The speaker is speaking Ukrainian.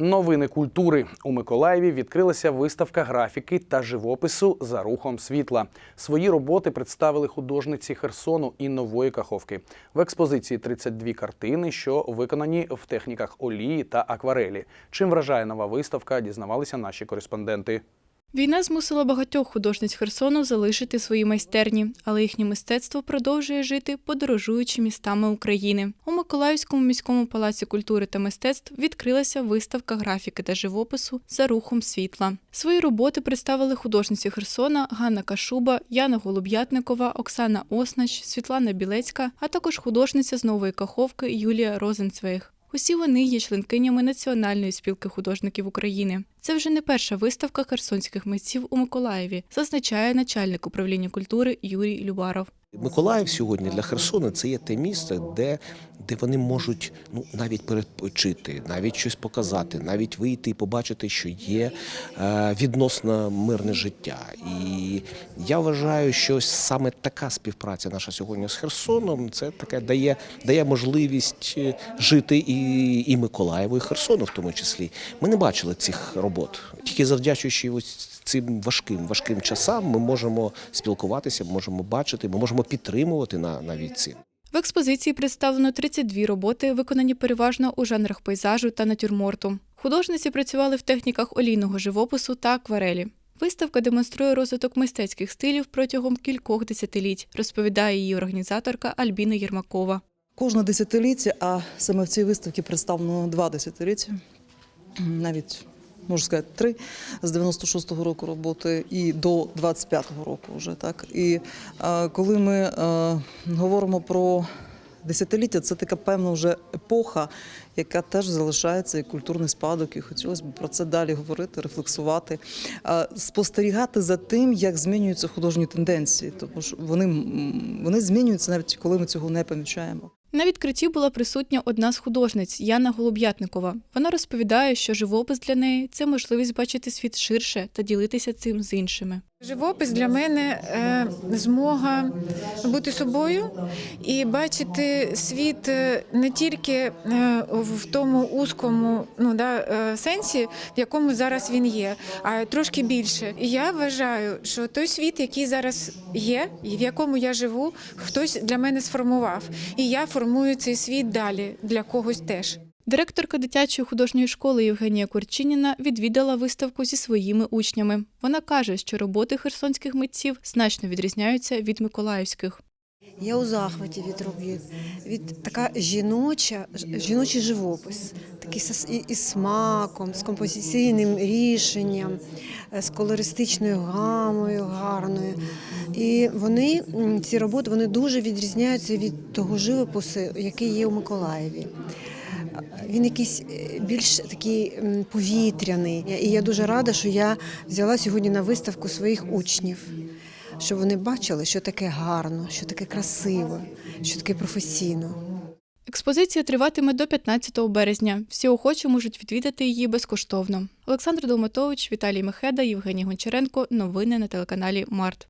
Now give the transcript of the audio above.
Новини культури у Миколаєві відкрилася виставка графіки та живопису за рухом світла. Свої роботи представили художниці Херсону і Нової Каховки. В експозиції 32 картини, що виконані в техніках олії та акварелі. Чим вражає нова виставка, дізнавалися наші кореспонденти. Війна змусила багатьох художниць Херсону залишити свої майстерні, але їхнє мистецтво продовжує жити, подорожуючи містами України. У Миколаївському міському палаці культури та мистецтв відкрилася виставка графіки та живопису за рухом світла. Свої роботи представили художниці Херсона Ганна Кашуба, Яна Голуб'ятникова, Оксана Оснач, Світлана Білецька, а також художниця з Нової Каховки Юлія Розенцвейг. Усі вони є членкинями Національної спілки художників України. Це вже не перша виставка херсонських митців у Миколаєві, зазначає начальник управління культури Юрій Любаров. Миколаїв сьогодні для Херсона це є те місце, де, де вони можуть ну навіть передпочити, навіть щось показати, навіть вийти і побачити, що є е, відносно мирне життя. І я вважаю, що саме така співпраця наша сьогодні з Херсоном це таке дає, дає можливість е, жити і, і Миколаєву, і Херсону в тому числі. Ми не бачили цих робот. Тільки завдячуючи ось цим важким важким часам, ми можемо спілкуватися, можемо бачити, ми можемо підтримувати на навіть ці. В експозиції представлено 32 роботи, виконані переважно у жанрах пейзажу та натюрморту. Художниці працювали в техніках олійного живопису та акварелі. Виставка демонструє розвиток мистецьких стилів протягом кількох десятиліть, розповідає її організаторка Альбіна Єрмакова. Кожне десятиліття, а саме в цій виставці представлено два десятиліття, навіть можу сказати, три з 96-го року роботи і до 25-го року вже так. І е, коли ми е, говоримо про десятиліття, це така певна вже епоха, яка теж залишається як культурний спадок, і хотілося б про це далі говорити, рефлексувати, е, спостерігати за тим, як змінюються художні тенденції, тому що вони, вони змінюються навіть коли ми цього не помічаємо. На відкритті була присутня одна з художниць Яна Голуб'ятникова. Вона розповідає, що живопис для неї це можливість бачити світ ширше та ділитися цим з іншими. Живопис для мене е, змога бути собою і бачити світ е, не тільки е, в тому узкому ну, да, сенсі, в якому зараз він є, а трошки більше. І я вважаю, що той світ, який зараз є, і в якому я живу, хтось для мене сформував. І я формую цей світ далі для когось теж. Директорка дитячої художньої школи Євгенія Курчиніна відвідала виставку зі своїми учнями. Вона каже, що роботи херсонських митців значно відрізняються від миколаївських. Я у захваті від робіт, від така жіноча, жіночий живопис, такий із смаком, з композиційним рішенням, е, з колористичною гамою гарною. І вони, ці роботи, вони дуже відрізняються від того живопису, який є у Миколаєві. Він якийсь е, більш такий повітряний. І я дуже рада, що я взяла сьогодні на виставку своїх учнів, щоб вони бачили, що таке гарно, що таке красиво, що таке професійно. Експозиція триватиме до 15 березня. Всі охочі можуть відвідати її безкоштовно. Олександр Долматович, Віталій Мехеда, Євгеній Гончаренко. Новини на телеканалі Март.